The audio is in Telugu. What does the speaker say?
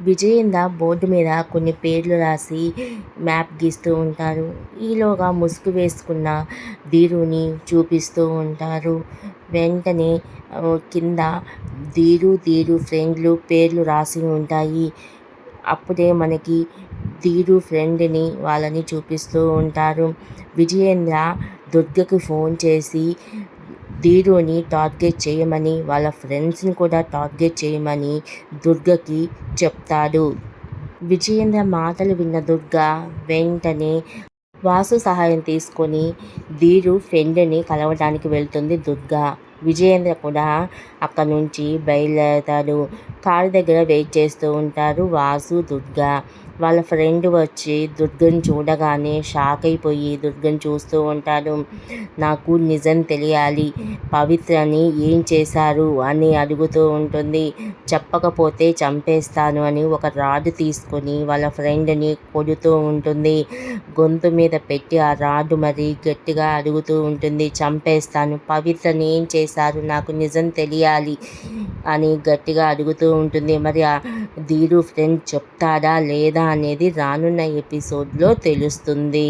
విజయేంద్ర బోర్డు మీద కొన్ని పేర్లు రాసి మ్యాప్ గీస్తూ ఉంటారు. ఈలోగా ముసుగు వేసుకున్న ధీరుని చూపిస్తూ ఉంటారు. వెంటనే కింద ధీరు, ధీరు ఫ్రెండ్లు పేర్లు రాసి ఉంటాయి. అప్పుడే మనకి ధీరు ఫ్రెండ్ని వాళ్ళని చూపిస్తూ ఉంటారు. విజయేంద్ర దుర్గకు ఫోన్ చేసి ధీరుని టార్గెట్ చేయమని, వాళ్ళ ఫ్రెండ్స్ని కూడా టార్గెట్ చేయమని దుర్గకి చెప్తాడు. విజయేంద్ర మాటలు విన్న దుర్గ వెంటనే వాసు సహాయం తీసుకొని ధీరు ఫ్రెండ్ని కలవడానికి వెళ్తుంది దుర్గ. విజయేంద్ర కూడా అక్కడి నుంచి బయలుదేరతాడు. కారు దగ్గర వెయిట్ చేస్తూ ఉంటారు వాసు, దుర్గ. వాళ్ళ ఫ్రెండ్ వచ్చి దుర్గని చూడగానే షాక్ అయిపోయి దుర్గని చూస్తూ ఉంటాడు. నాకు నిజం తెలియాలి. పవిత్రని ఏం చేశారు అని అడుగుతూ ఉంటుంది. చెప్పకపోతే చంపేస్తాను అని ఒక రాడ్ తీసుకొని వాళ్ళ ఫ్రెండ్ని కొడుతూ ఉంటుంది. గొంతు మీద పెట్టి ఆ రాడ్ మరి గట్టిగా అడుగుతూ ఉంటుంది. చంపేస్తాను. పవిత్రని ఏం చేశారు నాకు నిజం తెలియాలి అని గట్టిగా అడుగుతూ ఉంటుంది. మరి ఆ ధీరు ఫ్రెండ్ చెప్తాడా లేదా అనేది రానున్న ఎపిసోడ్లో తెలుస్తుంది.